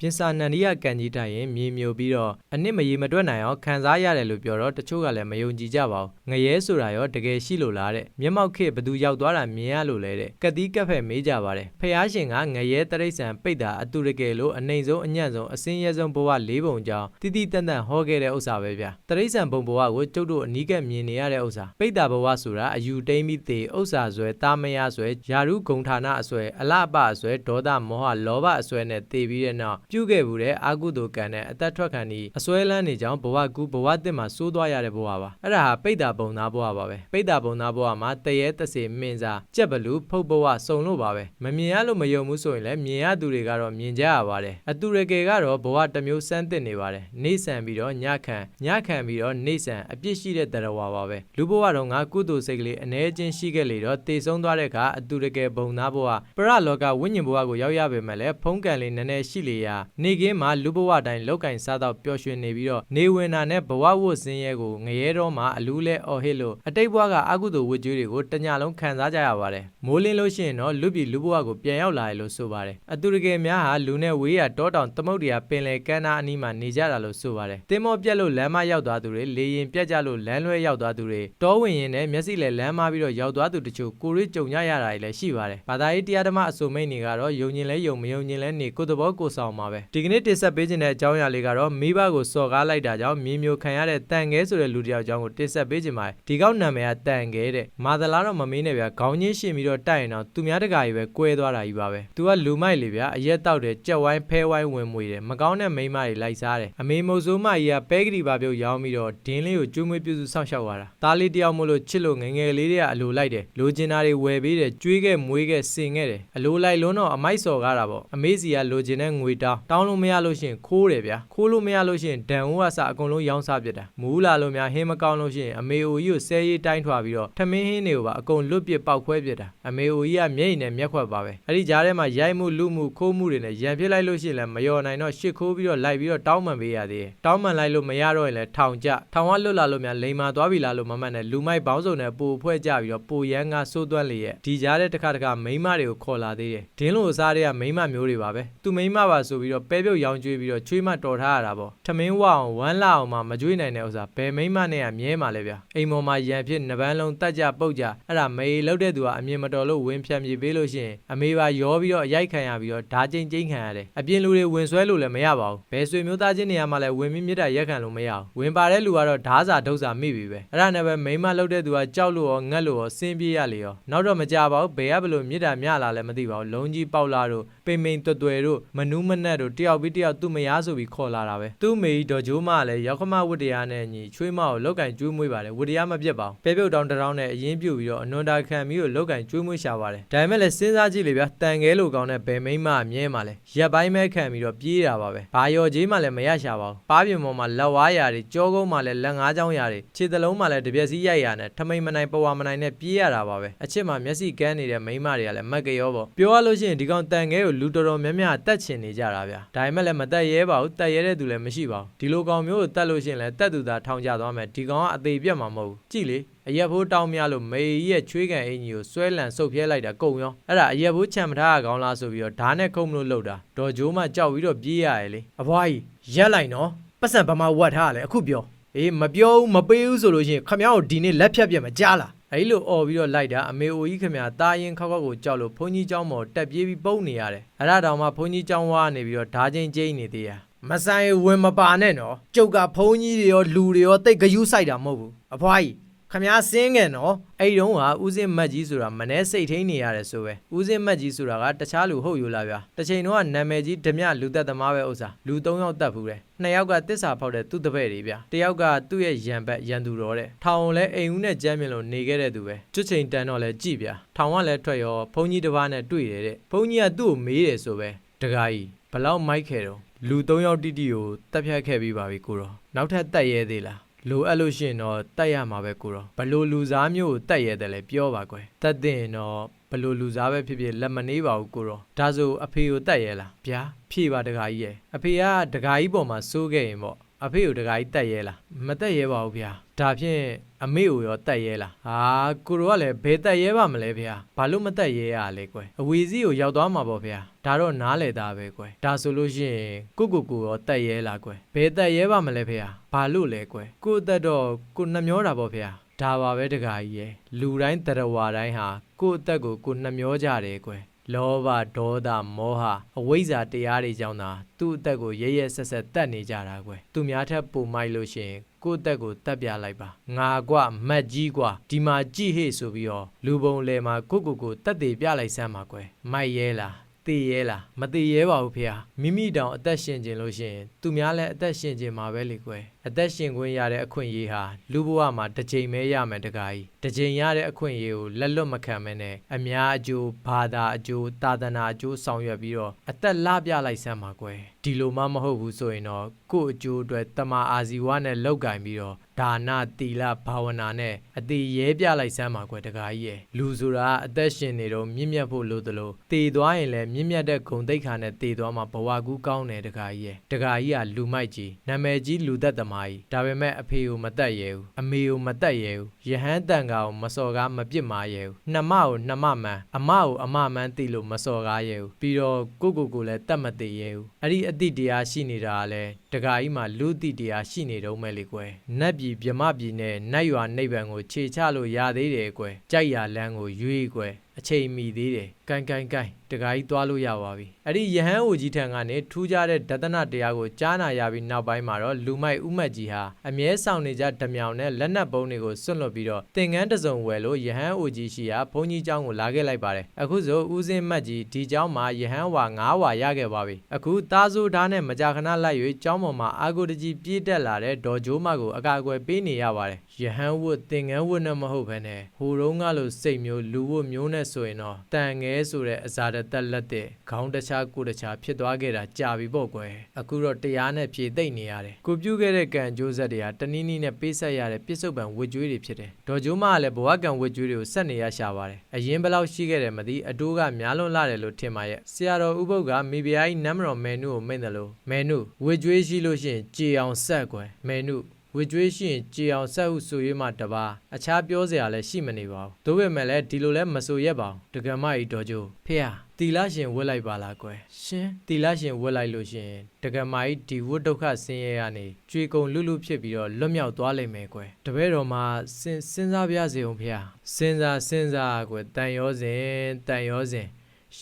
ပြင်စာနန္ဒီယကန်ကြီးတိုင်ရင်မြေမျိုးပြီးတော့အနစ်မရေမတွက်နိုင်အောင်ခံစားရတယ်လို့ပြောတော့တချို့ကလည်းမယုံကြည်ကြပါဘူးငရဲဆိုတာရောတကယ်ရှိလို့လားတဲ့မျက်မှောက်ခေဘသူရောက်သွားတာမြင်ရလို့လဲတဲ့ကတိကက်ဖက်မေးကြပါတယ်ဖះရှင်ကငရဲတရိษံပိတ်တာအတူတကယ်လို့အနိုင်ဆုံးအညံ့ဆုံးအစင်းရဲဆုံးဘဝလေးပုံကြောင်းတိတိတန်တန်ဟောခဲ့တဲ့ဥစ္စာပဲဗျတရိษံဘုံဘဝကိုကျုပ်တို့အနီးကပ်မြင်နေရတဲ့ဥစ္စာပိတ်တာဘဝဆိုတာအယူတိမ့်ပြီးသေးဥစ္စာဆွဲတာမယဆွဲယာရုဂုံဌာနအဆွဲအလပအဆွဲဒေါသမောဟလောဘအဆွဲနဲ့တေပြီးတဲ့နောက်ပြုခဲ့ဘူးတဲ့အာကုသိုလ်ကံနဲ့အသက်ထွက်ခံဒီအစွဲလန်းနေကြောင်းဘဝကူဘဝတစ်မှာစိုးသွားရတဲ့ဘဝပါအဲ့ဒါဟာပိတ်တာပုံသားဘဝပါပဲပိတ်တာပုံသားဘဝမှာတရေတစေမင်းစားကြက်ဘလူဖုတ်ဘဝစုံလို့ပါပဲမမြင်ရလို့မယုံဘူးဆိုရင်လည်းမြင်ရသူတွေကတော့မြင်ကြရပါတယ်အတူရကေကတော့ဘဝတစ်မျိုးစမ်းသစ်နေပါတယ်နေဆန်ပြီးတော့ညခံညခံပြီးတော့နေဆန်အပြစ်ရှိတဲ့တရားဝါပါပဲလူဘဝတော့ငါကုသိုလ်စိတ်ကလေးအ ਨੇ ချင်းရှိခဲ့လေတော့တေဆုံးသွားတဲ့အခါအတူရကေဘုံသားဘဝပရလောကဝိညာဉ်ဘဝကိုရောက်ရပေမဲ့လည်းဖုံးကန်လေးနည်းနည်းရှိလေရာနေကင်းမှာလူဘဝတိုင်းလောက်ကင်စားတော့ပျော်ရွှင်နေပြီးတော့နေဝင်တာနဲ့ဘဝဝတ်စင်းရဲကိုငရဲတော့မှအလူးလဲအော်ဟစ်လို့အတိတ်ဘဝကအကုသိုလ်ဝတ်ကြွေးတွေကိုတညလုံးခံစားကြရပါတယ်မိုးလင်းလို့ရှိရင်တော့လူပြည်လူဘဝကိုပြန်ရောက်လာရလို့ဆိုပါတယ်အတူတကယ်များဟာလူနဲ့ဝေးရတောတောင်သမုတ်တရားပင်လယ်ကမ်းနားအနီးမှာနေကြတာလို့ဆိုပါတယ်တင်းမောပြက်လို့လမ်းမရောက်သွားသူတွေလေရင်ပြက်ကြလို့လမ်းလွဲရောက်သွားသူတွေတောဝင်ရင်နဲ့မျက်စိလဲလမ်းမပြီးတော့ရောက်သွားသူတချို့ကိုရီးကြုံကြရတာတွေလည်းရှိပါတယ်ဘာသာရေးတရားဓမ္မအစုံမိတ်တွေကတော့ယုံညင်လဲယုံမယုံညင်လဲနေကိုယ်တဘောကိုယ်ဆောင်ပါပဲဒီကနေ့တင်ဆက်ပေးခြင်းတဲ့အကြောင်းအရာလေးကတော့မိဘကိုစော်ကားလိုက်တာကြောင့်မြေမျိုးခံရတဲ့တန်ငဲဆိုတဲ့လူတစ်ယောက်အကြောင်းကိုတင်ဆက်ပေးခြင်းပါတယ်ဒီကောက်နာမည်ကတန်ငဲတဲ့မာသလားတော့မမေးနဲ့ဗျာခေါင်းချင်းရှင်ပြီးတော့တိုက်ရင်တော့သူများတကာကြီးပဲကွဲသွားတာကြီးပါပဲသူကလူမိုက်လေဗျာအရက်တောက်တယ်ကြက်ဝိုင်းဖဲဝိုင်းဝင်မွေတယ်မကောင်းတဲ့မိန်းမတွေလိုက်စားတယ်အမေမုတ်ဆိုးမကြီးကပဲကတိပါပြုတ်ရောင်းပြီးတော့ဒင်းလေးကိုကျွေးမွေးပြုစုစောင့်ရှောက်ရတာသားလေးတယောက်မို့လို့ချစ်လို့ငယ်ငယ်လေးတွေကအလိုလိုက်တယ်လိုချင်တာတွေဝယ်ပေးတယ်ကျွေးခဲ့မွေးခဲ့စင်ခဲ့တယ်အလိုလိုက်လုံးတော့အမိုက်စော်ကားတာပေါ့အမေစီကလိုချင်တဲ့ငွေတောင်းတောင်းလို့မရလို့ရှရင်ခိုးတယ်ဗျာခိုးလို့မရလို့ရှရင်ဒန်ဦးကစအကုန်လုံးရောင်းစားပြစ်တာမူးလာလို့များဟင်းမကောင်းလို့ရှရင်အမေအိုကြီးကိုဆဲရေးတိုင်းထွာပြီးတော့ထမင်းဟင်းတွေကိုပါအကုန်လွတ်ပစ်ပေါက်ခွဲပြစ်တာအမေအိုကြီးကမျက်ရည်နဲ့မျက်ခွက်ပါပဲအဲ့ဒီကြားထဲမှာရိုက်မှုလူမှုခိုးမှုတွေနဲ့ရံပြစ်လိုက်လို့ရှရင်လည်းမယော်နိုင်တော့ရှစ်ခိုးပြီးတော့လိုက်ပြီးတော့တောင်းပန်ပေးရသေးတယ်တောင်းပန်လိုက်လို့မရတော့ရင်လည်းထောင်ကျထောင်ကလွတ်လာလို့များလိန်မာသွားပြီလားလို့မမှတ်နဲ့လူမိုက်ပေါင်းစုံနဲ့ပိုဖွဲ့ကြပြီးတော့ပိုရမ်းကစိုးသွမ်းလေရဲ့ဒီကြားထဲတစ်ခါတစ်ခါမိန်းမတွေကိုခေါ်လာသေးတယ်ဒင်းလို့အစားတွေကမိန်းမမျိုးတွေပါပဲသူမိန်းမပါဆိုပြီးတော့ပဲပြုတ်ရောင်းကျွေးပြီးတော့ချွေးမတော်ထားရတာပေါ့ထမင်းဝအောင်ဝမ်းလာအောင်မှမကျွေးနိုင်တဲ့ဥစ္စာဘယ်မိန်းမနဲ့ကမြဲမှာလဲဗျာအိမ်ပေါ်မှာရံဖြစ်နှပန်းလုံးတက်ကြပုတ်ကြအဲ့ဒါမေလောက်တဲ့သူကအမြင်မတော်လို့ဝင်ဖြန့်ပြေးပေးလို့ရှိရင်အမေပါရောပြီးတော့အရိုက်ခံရပြီးတော့ဓာကျိန်ကျိန်ခံရတယ်အပြင်လူတွေဝင်ဆွဲလို့လည်းမရပါဘူးဘယ်ဆွေမျိုးသားချင်းနေရာမှာလည်းဝင်ပြီးမြစ်တာရက်ခံလို့မရဘူးဝင်ပါတဲ့လူကတော့ဓာစာဒုစာမိပြီပဲအဲ့ဒါနဲ့ပဲမိန်းမလောက်တဲ့သူကကြောက်လို့ရောငတ်လို့ရောစင်းပြေးရလေရောနောက်တော့မကြပါဘူးဘယ်ကဘလို့မြစ်တာမြလာလည်းမသိပါဘူးလုံးကြီးပေါက်လာတော့ ပိန်ပိန်တွတ်တွယ်တို့မနူးမနက်တို့တယောက်ပြီးတယောက်သူ့မယားဆိုပြီးခေါ်လာတာပဲသူ့မေကြီးဒေါ်ဂျိုးမကလည်းရောက်ခမဝတ္တရားနဲ့ညီချွေးမကိုလောက်ကင်ကျွေးမွေးပါတယ်ဝတ္တရားမပြတ်ပါဘူးပဲပြုတ်တောင်တရောင်းနဲ့အရင်ပြုတ်ပြီးတော့အနွန်တာခံပြီးတော့လောက်ကင်ကျွေးမွေးရှာပါတယ်ဒါပေမဲ့လည်းစဉ်းစားကြည့်လေဗျာတန်ငဲလိုကောင်းတဲ့ဘယ်မိန်းမအမြဲမှာလဲရက်ပိုင်းမဲခံပြီးတော့ပြေးတာပါပဲဘာရော်ကြီးမှလည်းမရရှာပါဘူးပါးပြင်ပေါ်မှာလက်ဝါးရာတွေကြောကုန်းမှာလည်းလက်ငါးချောင်းရာတွေခြေသလုံးမှာလည်းတပြက်စီးရိုက်ရနဲ့ထမိန်မနိုင်ပဝါမနိုင်နဲ့ပြေးရတာပါပဲအချစ်မှာမျက်စိကန်းနေတဲ့မိန်းမတွေကလည်းမက်ကရောပေါ့ပြောရလို့ရှိရင်ဒီကောင်တန်ငဲကိုလူတော်တော်များများတက်ချင်နေကြတာဗျာဒါပေမဲ့လည်းမတက်ရဲပါဘူးတက်ရဲတဲ့သူလည်းမရှိပါဘူးဒီလိုကောင်မျိုးကိုတက်လို့ရှိရင်လည်းတက်သူသာထောင်ကြသွားမယ်ဒီကောင်ကအသေးပြတ်မှာမဟုတ်ဘူးကြည့်လေအရက်ဖိုးတောင်းများလို့မေကြီးရဲ့ချွေးကန်အင်ကြီးကိုဆွဲလန့်ဆုပ်ပြဲလိုက်တာကုံရောအဲ့ဒါအရက်ဖိုးချံမထားရကောင်းလားဆိုပြီးတော့ဓာတ်နဲ့ခုံမလို့လှုပ်တာဒေါ်ဂျိုးမှကြောက်ပြီးတော့ပြေးရရဲ့လေအဘွားကြီးရက်လိုက်နော်ပတ်စံဗမာဝတ်ထားရလေအခုပြောအေးမပြောဘူးမပေးဘူးဆိုလို့ရှိရင်ခမ ्या ကိုဒီနေ့လက်ဖြတ်ပြတ်မကြားလား အဲ့လိုអော်ပြီးတော့လိုက်တာအမေအိုကြီးခမတာရင်ခောက်ခောက်ကိုကြောက်လို့ဘုန်းကြီးเจ้าမော်တက်ပြေးပြီးပုန်းနေရတယ်အဲ့ဒါတောင်မှဘုန်းကြီးเจ้าဝါနေပြီးတော့ဓာချင်းကျိန်းနေသေးရမဆိုင်ဝင်မပါနဲ့နော်ကျုပ်ကဘုန်းကြီးတွေရောလူတွေရောတိတ်ဂယုစိုက်တာမဟုတ်ဘူးအဖွားကြီး ခမားစင်းငယ်နော်အဲ့တုန်းကဦးစင်းမတ်ကြီးဆိုတာမနှဲစိတ်ထိန်နေရတယ်ဆိုပဲဦးစင်းမတ်ကြီးဆိုတာကတခြားလူဟုတ်ယူလာဗျာတစ်ချိန်တော့နာမည်ကြီးဓမြလူသက်သမားပဲဥစ္စာလူ၃ယောက်တက်ဘူးတယ်နှစ်ယောက်ကတစ္ဆာဖောက်တဲ့သူ့တပည့်တွေဗျာတယောက်ကသူ့ရဲ့ရံဘက်ရန်သူတော်တဲ့ထောင်လည်းအိမ်ဦးနဲ့ကြမ်းမြင်လို့နေခဲ့တဲ့သူပဲကျွတ်ချိန်တန်တော့လည်းကြည်ဗျာထောင်ကလည်းထွက်ရောဘုန်းကြီးတစ်ပါးနဲ့တွေ့တယ်တဲ့ဘုန်းကြီးကသူ့ကိုမေးတယ်ဆိုပဲတကားကြီးဘလောက်မိုက်ခဲ့တော့လူ၃ယောက်တိတိကိုတက်ဖြတ်ခဲ့ပြီးပါပြီကိုတော့နောက်ထပ်တက်ရဲသေးလား လိုအပ်လို့ရှိရင်တော့တက်ရမှာပဲကိုတော့ဘလို့လူစားမျိုးကိုတက်ရတယ်လဲပြောပါကွယ်တက်တဲ့ရင်တော့ဘလို့လူစားပဲဖြစ်ဖြစ်လက်မနေပါဘူးကိုတော့ဒါဆိုအဖေကိုတက်ရဲလားဗျာဖြေပါတကားကြီးရဲ့အဖေကတကားကြီးပေါ်မှာစိုးခဲ့ရင်ပေါ့ အဖေကိုတခါကြီးတက်ရဲလားမတက်ရဲပါဘူးဗျာဒါဖြင့်အမေကိုရောတက်ရဲလားဟာကိုရောကလည်းဘယ်တက်ရဲပါမလဲဗျာဘာလို့မတက်ရဲရလဲကွယ်အဝီစီကိုရောက်သွားမှာပေါ့ဗျာဒါတော့နားလေသားပဲကွယ်ဒါဆိုလို့ရှိရင်ကိုကိုကိုရောတက်ရဲလားကွယ်ဘယ်တက်ရဲပါမလဲဗျာဘာလို့လဲကွယ်ကိုအသက်တော့ကိုနှမျောတာပေါ့ဗျာဒါပါပဲတခါကြီးရယ်လူတိုင်းတရဝါတိုင်းဟာကိုယ့်အသက်ကိုကိုနှမျောကြတယ်ကွယ် လောဘဒေါသမောဟအဝိဇ္ဇာတရားတွေကြောင့်သာသူ့အသက်ကိုရဲရဲဆက်ဆက်တတ်နေကြတာကွယ်သူများထက်ပိုမိုက်လို့ရှရင်ကိုယ့်အသက်ကိုတတ်ပြလိုက်ပါငါကွမတ်ကြီးကွဒီမှာကြည့်ဟေ့ဆိုပြီးတော့လူပုံလဲမှာကိုကိုကိုတတ်သေးပြလိုက်စမ်းပါကွယ်မိုက်ရဲလားတည်ရဲလားမတည်ရဲပါဘူးဖေဟာမိမိတောင်အသက်ရှင်ခြင်းလို့ရှရင်သူများလည်းအသက်ရှင်ခြင်းမှာပဲလေကွယ် အသက်ရှင်ခွင့်ရတဲ့အခွင့်အရေးဟာလူဘဝမှာတစ်ချိန်ပဲရမယ်တကားကြီးတစ်ချိန်ရတဲ့အခွင့်အရေးကိုလက်လွတ်မခံမနဲ့အများအကျိုးဘာသာအကျိုးသာသနာအကျိုးဆောင်ရွက်ပြီးတော့အသက်လပြလိုက်စမ်းပါကွယ်ဒီလိုမှမဟုတ်ဘူးဆိုရင်တော့ကိုယ့်အကျိုးအတွက်တမာအာဇီဝနဲ့လောက်ကင်ပြီးတော့ဒါနတီလဘာဝနာနဲ့အသေးရဲပြလိုက်စမ်းပါကွယ်တကားကြီးရဲ့လူဆိုတာအသက်ရှင်နေတော့မြင့်မြတ်ဖို့လိုသလိုတည်သွားရင်လည်းမြင့်မြတ်တဲ့ဂုံတိတ်ခါနဲ့တည်သွားမှာဘဝကူးကောင်းတယ်တကားကြီးရဲ့တကားကြီးကလူမိုက်ကြီးနာမည်ကြီးလူသက်သမားကြီးဒါပေမဲ့အဖေကိုမတက်ရဲဘူးအမေကိုမတက်ရဲဘူးယဟန်တန်ကာကိုမစော်ကားမပြစ်မာရဲဘူးနှမကိုနှမမှန်အမကိုအမမှန်သိလို့မစော်ကားရဲဘူးပြီးတော့ကိုကိုကိုလည်းတတ်မသေးရဲဘူးအဲ့ဒီအတိတရားရှိနေတာကလည်းတကားကြီးမှာလူတိတရားရှိနေတော့မဲ့လေကွယ်နတ်ပြည်မြမပြည်နဲ့နတ်ရွာနိဗ္ဗာန်ကိုခြေချလို့ရသေးတယ်ကွယ်ကြိုက်ရလန်းကိုရွေးကွယ် အချိန်မီသေးတယ်။ကိုင်ကိုင်ကိုင်တခါကြီးသွားလို့ရပါပြီ။အဲ့ဒီယဟန်အိုကြီးထံကနေထူးခြားတဲ့ဒသနတရားကိုကြားနာရပြီးနောက်ပိုင်းမှာတော့လူမိုက်ဥမတ်ကြီးဟာအမြဲဆောင်နေကြဓမြောင်နဲ့လက်နက်ပုံးတွေကိုစွန့်လွတ်ပြီးတော့သင်္ကန်းတစ်စုံဝယ်လို့ယဟန်အိုကြီးရှိရာဘုန်းကြီးကျောင်းကိုလာခဲ့လိုက်ပါတယ်။အခုဆိုဦးစင်းမတ်ကြီးဒီကျောင်းမှာယဟန်ဝါ9ဝါရခဲ့ပါပြီ။အခုသားစိုးဓာတ်နဲ့မကြာခဏလိုက်၍ကျောင်းပေါ်မှာအာဂုတကြီးပြေးတက်လာတဲ့ဒေါ်ဂျိုးမကိုအကာအကွယ်ပေးနေရပါတယ်။ယဟန်ဝတ်သင်္ကန်းဝတ်နဲ့မဟုတ်ဘဲနဲ့ဟိုတုန်းကလိုစိတ်မျိုးလူဝတ်မျိုးနဲ့ဆိုရင်တော့တန်ငဲဆိုတဲ့အဇာတသက်လက်တဲ့ခေါင်းတခြားကိုယ်တခြားဖြစ်သွားခဲ့တာကြာပြီပေါ့ကွယ်အခုတော့တရားနဲ့ဖြေသိမ့်နေရတယ်ကိုပြုတ်ခဲ့တဲ့ကံကြိုးဆက်တွေဟာတနည်းနည်းနဲ့ပေးဆက်ရတဲ့ပြစ္ဆုတ်ပံဝတ်ကြွေးတွေဖြစ်တယ်ဒေါ်ကျိုးမကလည်းဘဝကံဝတ်ကြွေးတွေကိုဆက်နေရရှာပါတယ်အရင်ဘယ်လောက်ရှိခဲ့တယ်မသိအတိုးကများလွန်းလာတယ်လို့ထင်ပါရဲ့ဆရာတော်ဥပုပ်ကမိဖုရားကြီးနမ်းမတော်မဲနုကိုမိန့်တယ်လို့မဲနုဝတ်ကြွေးရှိလို့ရှိရင်ကြေအောင်ဆက်ကွယ်မဲနု ဝေကျွေးရှိရင်ကြည်အောင်ဆက်ဟုဆို၍မှတပါအခြားပြောစရာလည်းရှိမနေပါဘူး။တို့ပေမဲ့လည်းဒီလိုလည်းမဆိုရက်ပါဘူး။တကယ်မကြီးတော်ကျိုးဖေဟာတီလာရှင်ဝတ်လိုက်ပါလားကွယ်။ရှင်တီလာရှင်ဝတ်လိုက်လို့ရှင်တကယ်မကြီးဒီဝတ်ဒုက္ခဆင်းရဲရနေကြွေကုန်လွတ်လွတ်ဖြစ်ပြီးတော့လွတ်မြောက်သွားလိမ့်မယ်ကွယ်။တပည့်တော်မှာစဉ်စဉ်းစားပြစေအောင်ဖေဟာစဉ်းစားစဉ်းစားကွယ်တန်ရောစဉ်တန်ရောစဉ်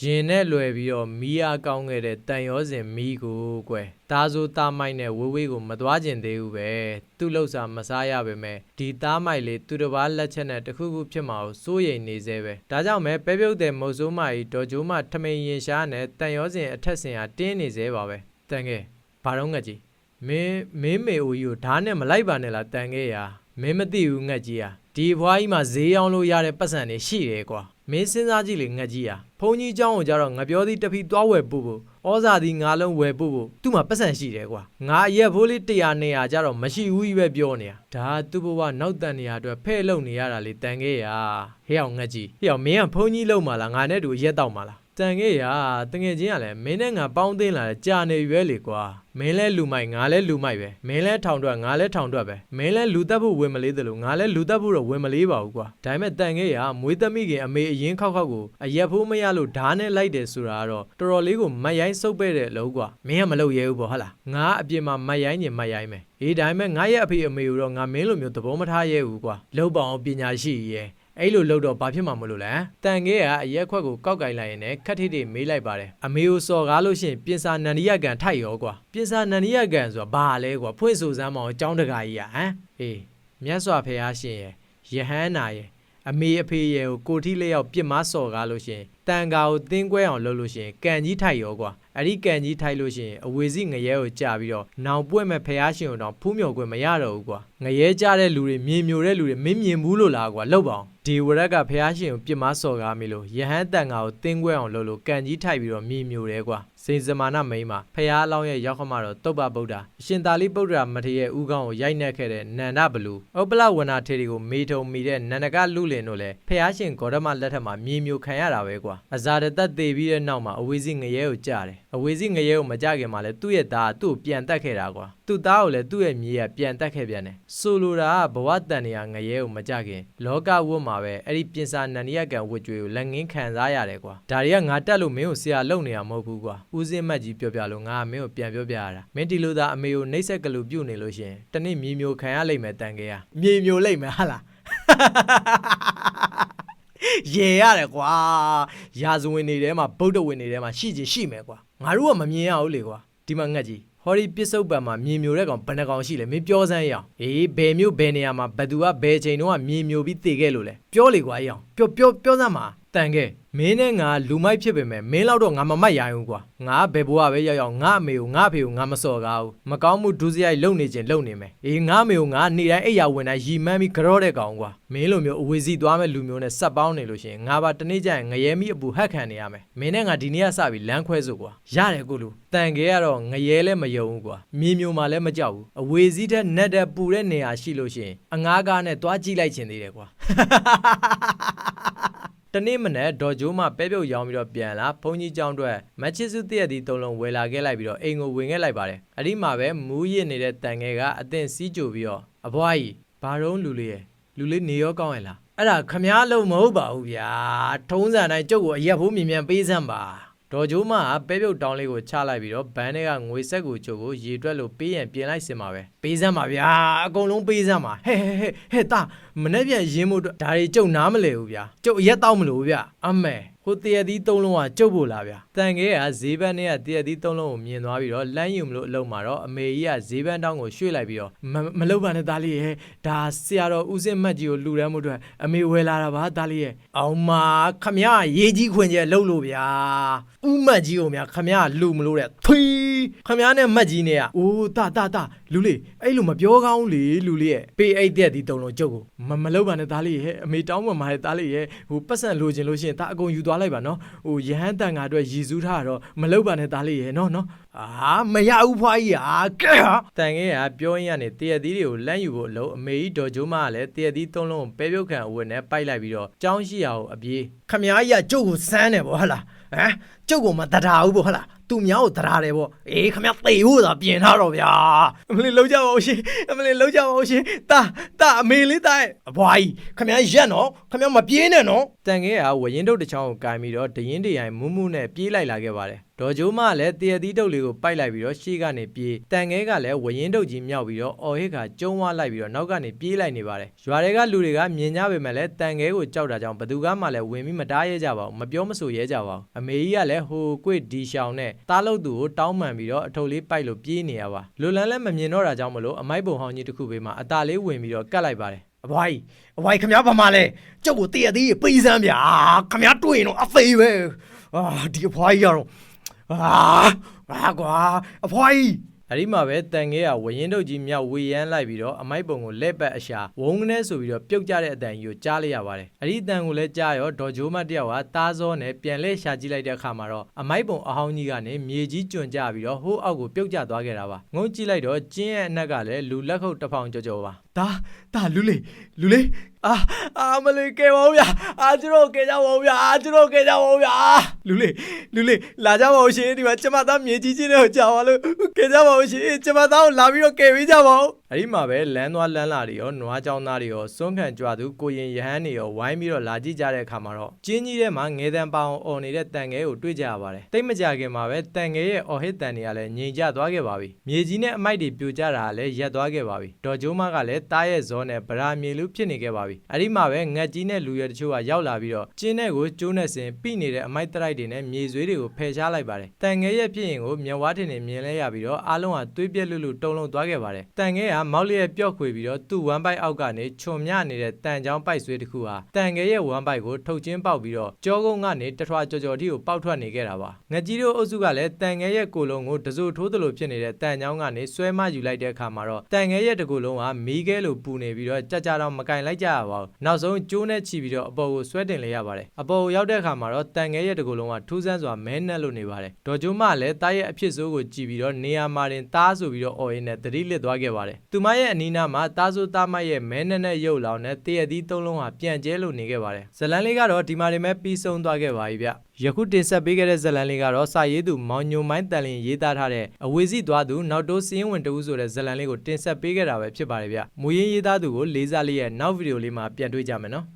ရင်နဲ့လွယ်ပြီးတော့မီးအားကောင်းခဲ့တဲ့တန်ရောစင်မီးကိုကွယ်သားစိုးသားမိုက်နဲ့ဝေးဝေးကိုမသွားကျင်သေးဘူးပဲသူ့လှုပ်စာမစားရပါပဲဒီသားမိုက်လေးသူတစ်ပါးလက်ချက်နဲ့တခုခုဖြစ်မှာကိုစိုးရိမ်နေသေးပဲဒါကြောင့်မဲပဲပြုတ်တဲ့မုတ်ဆိုးမကြီးဒေါ်ကျိုးမထမိန်ရင်ရှားနဲ့တန်ရောစင်အထက်စင်ဟာတင်းနေသေးပါပဲတန်ခဲ့ဘာတော့ငတ်ကြီးမင်းမင်းမေအိုကြီးကိုဓာတ်နဲ့မလိုက်ပါနဲ့လားတန်ခဲ့ရာမင်းမသိဘူးငတ်ကြီးဟာဒီဘွားကြီးမှာဈေးအောင်လို့ရတဲ့ပတ်စံတွေရှိတယ်ကွာ မင်းစဉ်းစားကြည့်လေငတ်ကြီးဟာဘုန်းကြီးเจ้าကိုကြတော့ငါပြောသည်တဖီသွားဝယ်ပို့ဖို့ဩဇာသည်ငါလုံးဝယ်ပို့ဖို့သူ့မှာပတ်စံရှိတယ်ကွာငါအရက်ဖိုးလေး100 200ကြတော့မရှိဘူးကြီးပဲပြောနေတာဒါသူ့ဘဝနောက်တန်နေရအတွက်ဖဲ့လုံနေရတာလေတန်ခဲ့ရဟဲ့အောင်ငတ်ကြီးဟဲ့အောင်မင်းကဘုန်းကြီးလုံมาလားငါနဲ့တူအရက်တောက်มาလား တန်ခဲ့ရတငယ်ချင်းကလည်းမင်းနဲ့ငါပေါင်းသိမ်းလာတယ်ကြာနေရွယ်လေကွာမင်းလဲလူမိုက်ငါလဲလူမိုက်ပဲမင်းလဲထောင်ထွက်ငါလဲထောင်ထွက်ပဲမင်းလဲလူတက်ဖို့ဝင်မလေးတယ်လို့ငါလဲလူတက်ဖို့တော့ဝင်မလေးပါဘူးကွာဒါပေမဲ့တန်ခဲ့ရမွေးသမီးခင်အမေအရင်ခောက်ခောက်ကိုအရက်ဖိုးမရလို့ဓားနဲ့လိုက်တယ်ဆိုတာကတော့တော်တော်လေးကိုမတ်ရိုင်းစုပ်ပဲ့တဲ့အလုပ်ကွာမင်းကမလုပ်ရဲဘူးပေါ့ဟုတ်လားငါအပြင်မှာမတ်ရိုင်းညင်မတ်ရိုင်းမယ်အေးဒါပေမဲ့ငါရဲ့အဖေအမေကိုတော့ငါမင်းလိုမျိုးသဘောမထားရဲဘူးကွာလောက်ပါအောင်ပညာရှိရဲ့ အဲ့လိုလောက်တော့ဘာဖြစ်မှာမလို့လဲတန်ခဲကအရက်ခွက်ကိုကောက်ကင်လိုက်ရင်လည်းခက်ထိထိမေးလိုက်ပါတယ်အမေကိုစော်ကားလို့ရှိရင်ပြင်စာနန္ဒီယကန်ထိုက်ရောကွာပြင်စာနန္ဒီယကန်ဆိုတာဘာလဲကွာဖွင့်ဆိုစမ်းမအောင်အကြောင်းတကာကြီးอ่ะဟမ်အေးမြတ်စွာဘုရားရှင်ရဲ့ယဟန်နာရဲ့အမေအဖေရဲ့ကိုကိုထီလေးယောက်ပြစ်မစော်ကားလို့ရှိရင် တန်ကာကိုတင်းကွဲအောင်လုပ်လို့ရှိရင်ကန်ကြီးထိုက်ရောကွာအဲ့ဒီကန်ကြီးထိုက်လို့ရှိရင်အဝေစီငရဲကိုကြာပြီးတော့နောင်ပွက်မဲ့ဖះရှင်ကိုတော့ဖူးမြော်ခွင့်မရတော့ဘူးကွာငရဲကြတဲ့လူတွေမြင်မျိုးတဲ့လူတွေမင်းမြင်ဘူးလို့လားကွာလောက်ပါအောင်ဒီဝရက်ကဖះရှင်ကိုပြစ်မစော်ကားမိလို့ယဟန်တန်ကာကိုတင်းကွဲအောင်လုပ်လို့ကန်ကြီးထိုက်ပြီးတော့မြင်မျိုးတယ်ကွာ စစိန်စမာနမိန်မှာဖះအလောင်းရဲ့ရောက်ခမတော်တုတ်ပဗုဒ္ဓအရှင်သာလိပုတ္တရာမထေရရဲ့ဥကောင်းကိုရိုက်နှက်ခဲ့တဲ့နန္ဒဘလူဥပ္ပလဝနာထေရီကိုမေထုံမိတဲ့နန္ဒကလူလင်တို့လည်းဖះရှင်ဂေါတမလက်ထက်မှာမြေမျိုးခံရတာပဲကွာအဇာတသက်သေးပြီးတဲ့နောက်မှာအဝေစီငရဲကိုကြားတယ် အဝေစီငရဲကိုမကြခင်မှာလည်းသူ့ရဲ့သားကသူ့ကိုပြန်တက်ခဲ့တာကွာသူ့သားကိုလည်းသူ့ရဲ့မြေကပြန်တက်ခဲ့ပြန်တယ်ဆိုလိုတာကဘဝတန်နေရငရဲကိုမကြခင် လောကဝတ်မှာပဲအဲ့ဒီပြင်စာနန္ဒီယကံဝတ်ကြွေကိုလက်ငင်းခံစားရတယ်ကွာဒါတွေကငါတက်လို့မင်းကိုဆရာလုံနေရမဟုတ်ဘူးကွာဦးစင်းမတ်ကြီးပြောပြလို့ငါကမင်းကိုပြန်ပြောပြရတာမင်းဒီလိုသာအမေကိုနှိပ်စက်ကလူပြုတ်နေလို့ရှရင်တနေ့မြေမျိုးခံရလိမ့်မယ်တန်ကေရမြေမျိုးလိမ့်မယ်ဟာလား ရေရတယ်ကွာရာဇဝင်တွေထဲမှာဗုဒ္ဓဝင်တွေထဲမှာရှိချင်ရှိမယ်ကွာငါတို့ကမမြင်ရဘူးလေကွာဒီမှာငတ်ကြီးဟောဒီပစ္စုပန်မှာမြေမျိုးတဲ့ကောင်ဘယ်နှကောင်ရှိလဲမင်းပြောစမ်းရအောင်အေးဘယ်မျိုးဘယ်နေရာမှာဘသူကဘယ်ချိန်တုန်းကမြေမျိုးပြီးတည်ခဲ့လို့လဲ ပြောလေကွာရအောင်ပြောပြောပြောစမ်းပါတန်ခဲ့မင်းနဲ့ငါလူမိုက်ဖြစ်ပေမဲ့မင်းလောက်တော့ငါမမိုက်ရဘူးကွာငါဘယ်ဘဝပဲရောက်ရောက်ငါအမေကိုငါအဖေကိုငါမစော်ကားဘူးမကောင်းမှုဒုစရိုက်လုံနေခြင်းလုံနေမယ်အေးငါအမေကိုငါနေတိုင်းအိပ်ယာဝင်တိုင်းရီမန်းပြီးကြောတဲ့ကောင်ကွာမင်းလိုမျိုးအဝေစီသွားမဲ့လူမျိုးနဲ့စက်ပေါင်းနေလို့ရှိရင်ငါပါတနေ့ကျရင်ငရဲမိအပူဟက်ခံနေရမယ်မင်းနဲ့ငါဒီနေ့ကစပြီးလမ်းခွဲစို့ကွာရတယ်ကိုလူတန်ခဲကတော့ငရဲလည်းမယုံဘူးကွာမြေမျိုးမှလည်းမကြောက်ဘူးအဝေစီတဲ့နက်တဲ့ပူတဲ့နေရာရှိလို့ရှိရင်အငားကားနဲ့သွားကြည့်လိုက်ခြင်းသေးတယ်ကွာတနေ့မနေ့ဒေါ်ဂျိုးမှပဲပြုတ်ရောင်းပြီးတော့ပြန်လာဘုန်းကြီးကျောင်းအတွက်မက်ချစ်စုတည့်ရသည်သုံးလုံးဝယ်လာခဲ့လိုက်ပြီးတော့အိမ်ကိုဝင်ခဲ့လိုက်ပါတယ်အဲ့ဒီမှာပဲမူးရစ်နေတဲ့တန်ငယ်ကအသင်စီးကြိုပြီးတော့အဘွားကြီးဘာတော့လူလေးရဲ့လူလေးနေရောကောင်းရဲ့လားအဲ့ဒါခမားလုံးမဟုတ်ပါဘူးဗျာထုံးစံတိုင်းကျုပ်ကိုအရက်ဖို့မြင်မြန်ပေးစမ်းပါ ဒေါ်ဂျိုးမကပဲပြုတ်တောင်းလေးကိုချလိုက်ပြီးတော့ဘန်းထဲကငွေဆက်ကိုကျုပ်ကိုရေတွက်လို့ပေးရင်ပြင်လိုက်စင်ပါပဲပေးစမ်းပါဗျာအကုန်လုံးပေးစမ်းပါဟဲ့ဟဲ့ဟဲ့ဟဲ့တာမနေ့ပြန်ရင်းမို့အတွက်ဒါတွေကျုပ်နားမလဲဘူးဗျာကျုပ်အရက်တောက်မလို့ဗျာအမေ ဟိုတရသီးသုံးလုံးကကျုပ်ဖို့လားဗျာတန်ခဲကဈေးဘန်းထဲကတရသီးသုံးလုံးကိုမြင်သွားပြီးတော့လမ်းယူမလို့အလုံးမှာတော့အမေကြီးကဈေးဘန်းတောင်းကိုရွှေ့လိုက်ပြီးတော့မမလုပ်ပါနဲ့သားလေးရဲ့ဒါဆရာတော်ဦးစင်းမတ်ကြီးကိုလှူဒန်းမှုအတွက်အမေဝယ်လာတာပါသားလေးရဲ့အောင်မခမရရေးကြီးခွင်ကျဲလှုပ်လို့ဗျာဦးမတ်ကြီးကိုများခမရလှူမလို့တဲ့သွီး ခမရနဲ့မတ်ကြီးနဲ့ကအိုးတာတာတာလူလေးအဲ့လိုမပြောကောင်းလေလူလေးရဲ့ပေးအိတ်တဲ့ဒီတုံလုံးကျုပ်ကိုမမလုပ်ပါနဲ့သားလေးရဲ့အမေတောင်းပန်ပါတယ်သားလေးရဲ့ဟိုပတ်စံလိုချင်လို့ရှိရင်ဒါအကုန်ယူသွားလိုက်ပါနော်ဟိုရဟန်းတန်ငါအတွက်ရည်စူးထားတော့မလုပ်ပါနဲ့သားလေးရဲ့နော်နော်အာမရဘူးဖွားကြီးဟာကဲဟာတန်ငယ်ကပြောရင်းကနေတရသီးတွေကိုလမ်းယူဖို့အလုံးအမေကြီးဒေါ်ကျိုးမကလည်းတရသီးသုံးလုံးကိုပဲပြုတ်ခံအဝတ်နဲ့ပိုက်လိုက်ပြီးတော့ကြောင်းရှိရာကိုအပြေးခမကြီးကကျုပ်ကိုစမ်းတယ်ဗောဟလားဟမ်ကျုပ်ကမတရာဘူးဗောဟလား သူများကိုတရာတယ်ဗောအေးခမကြီးသေဖို့သာပြင်ထားတော့ဗျာအမလေးလုံးကြပါဦးရှင်အမလေးလုံးကြပါဦးရှင်တာတာအမေလေးတာအဘွားကြီးခမကြီးရက်နော်ခမကြီးမပြေးနဲ့နော်တန်ငယ်ကဝရင်တုတ်တစ်ချောင်းကိုကင်ပြီးတော့ဒရင်တရိုင်မူးမူးနဲ့ပြေးလိုက်လာခဲ့ပါတယ်ဒေါ်ကျိုးမကလည်းတရသီးတုတ်လေးကိုပိုက်လိုက်ပြီးတော့ရှေ့ကနေပြေးတန်ငဲကလည်းဝရင်တုတ်ကြီးမြောက်ပြီးတော့အော်ဟစ်ကကျုံးဝလိုက်ပြီးတော့နောက်ကနေပြေးလိုက်နေပါတယ်ရွာတွေကလူတွေကမြင်ကြပေမဲ့လည်းတန်ငဲကိုကြောက်တာကြောင့်ဘသူကမှလည်းဝင်ပြီးမတားရဲကြပါဘူးမပြောမဆိုရဲကြပါဘူးအမေကြီးကလည်းဟိုကွေ့ဒီရှောင်နဲ့တားလုတ်သူကိုတောင်းပန်ပြီးတော့အထုပ်လေးပိုက်လို့ပြေးနေရပါလူလန်းလည်းမမြင်တော့တာကြောင့်မလို့အမိုက်ပုံဟောင်းကြီးတစ်ခုဘေးမှာအตาလေးဝင်ပြီးတော့ကတ်လိုက်ပါတယ်အဘွားကြီးအဘွားကြီးခမ ्या ဘာမှလဲကျုပ်ကိုတရသေးပေးစမ်းဗျာခမ ्या တွေ့ရင်တော့အသေးပဲအာဒီအဘွားကြီးကတော့ အာငါကွာအဖွားကြီးအဲ့ဒီမှာပဲတန်ငယ်ကဝရင်တုတ်ကြီးမြောက်ဝေရမ်းလိုက်ပြီးတော့အမိုက်ပုံကိုလက်ပတ်အရှာဝုန်းကနေဆိုပြီးတော့ပြုတ်ကြတဲ့အတန်ကြီးကိုကြားလိုက်ရပါတယ်အဲ့ဒီအတန်ကိုလည်းကြားရောဒေါ်ဂျိုးမတယောက်ကတားစောနဲ့ပြန်လဲရှာကြည့်လိုက်တဲ့အခါမှာတော့အမိုက်ပုံအဟောင်းကြီးကနေမြေကြီးကျွံကြပြီးတော့ဟိုးအောက်ကိုပြုတ်ကျသွားခဲ့တာပါငုံကြည့်လိုက်တော့ကျင်းရဲ့အနက်ကလည်းလူလက်ခုပ်တစ်ဖောင်ကြော်ကြော်ပါ ဒါဒါလူလေးလူလေးအာအာမလေးကဲပါဦးဗျာအာကျွန်တော်ကဲကြပါဦးဗျာအာကျွန်တော်ကဲကြပါဦးဗျာလူလေးလူလေးလာကြပါဦးရှင်ဒီမှာကျမသားမြေကြီးချင်းတွေကိုကြာပါလို့ကဲကြပါဦးရှင်ကျမသားကိုလာပြီးတော့ကဲပေးကြပါဦး အဲ့ဒီမှာပဲလမ်းသွားလမ်းလာတွေရောနွားကြောင်းသားတွေရောစွန့်ခံကြွသူကိုရင်ရဟန်းတွေရောဝိုင်းပြီးတော့လာကြည့်ကြတဲ့အခါမှာတော့ကျင်းကြီးထဲမှာငဲတန်းပေါအောင်អော်နေတဲ့တန်ငဲကိုတွေ့ကြရပါတယ်တိတ်မကြခင်မှာပဲတန်ငဲရဲ့အော်ဟစ်တန်တွေကလည်းငြိမ်ကျသွားခဲ့ပါပြီမြေကြီးနဲ့အမိုက်တွေပြိုကျတာကလည်းရပ်သွားခဲ့ပါပြီဒေါ်ကျိုးမကလည်းတားရဲ့ဇောနဲ့ဗရာမြေလူဖြစ်နေခဲ့ပါပြီအဲ့ဒီမှာပဲငက်ကြီးနဲ့လူရဲတချို့ကရောက်လာပြီးတော့ကျင်းတဲ့ကိုကျိုးနဲ့စင်ပြိနေတဲ့အမိုက်တရိုက်တွေနဲ့မြေဆွေးတွေကိုဖယ်ရှားလိုက်ပါတယ်တန်ငဲရဲ့ဖြစ်ရင်ကိုမျက်ဝါးထင်နေမြင်လဲရပြီးတော့အားလုံးကသွေးပြက်လွတ်လွတ်တုံလုံးသွားခဲ့ပါတယ်တန်ငဲကမောက်လျက်ပျော့ခွေပြီးတော့သူ့ဝမ်းပိုက်အောက်ကနေခြုံမြနေတဲ့တန်ချောင်းပိုက်ဆွဲတစ်ခုဟာတန်ငယ်ရဲ့ဝမ်းပိုက်ကိုထုတ်ချင်းပေါက်ပြီးတော့ကြောကုန်းကနေတထွာကြော်ကြော်ထိကိုပေါက်ထွက်နေခဲ့တာပါငကြီးတို့အုပ်စုကလည်းတန်ငယ်ရဲ့ကိုယ်လုံးကိုတစိုးထိုးသလိုဖြစ်နေတဲ့တန်ချောင်းကနေဆွဲမယူလိုက်တဲ့အခါမှာတော့တန်ငယ်ရဲ့တကူလုံးဟာမီးခဲလိုပူနေပြီးတော့ကြကြတော့မကင်လိုက်ကြရပါဘူးနောက်ဆုံးကျိုးနဲ့ချီပြီးတော့အပေါ်ကိုဆွဲတင်လိုက်ရပါတယ်အပေါ်ကိုရောက်တဲ့အခါမှာတော့တန်ငယ်ရဲ့တကူလုံးကထူးဆန်းစွာမဲနှက်လို့နေပါတယ်ဒေါ်ကျိုးမလည်းတားရဲ့အဖြစ်ဆိုးကိုကြည့်ပြီးတော့နေရာမှာတင်တားဆိုပြီးတော့အော်ရင်နဲ့သတိလစ်သွားခဲ့ပါတယ်သူမရဲ့အနီးနားမှာတားဆိုတားမရဲ့မဲနှက်နဲ့ရုပ်လောင်နဲ့တရသီးသုံးလုံးဟာပြန်ကျဲလို့နေခဲ့ပါတယ်ဇလန်လေးကတော့ဒီမှာနေမဲ့ပြီးဆုံးသွားခဲ့ပါပြီဗျယခုတင်ဆက်ပေးခဲ့တဲ့ဇလန်လေးကတော့စာရေးသူမောင်ညိုမိုင်းတန်လင်ရေးသားထားတဲ့အဝေစီသွားသူနောက်တိုးစင်းဝင်တူဆိုတဲ့ဇလန်လေးကိုတင်ဆက်ပေးခဲ့တာပဲဖြစ်ပါတယ်ဗျမူရင်းရေးသားသူကိုလေးစားလေးရဲ့နောက်ဗီဒီယိုလေးမှာပြန်တွေ့ကြမယ်နော်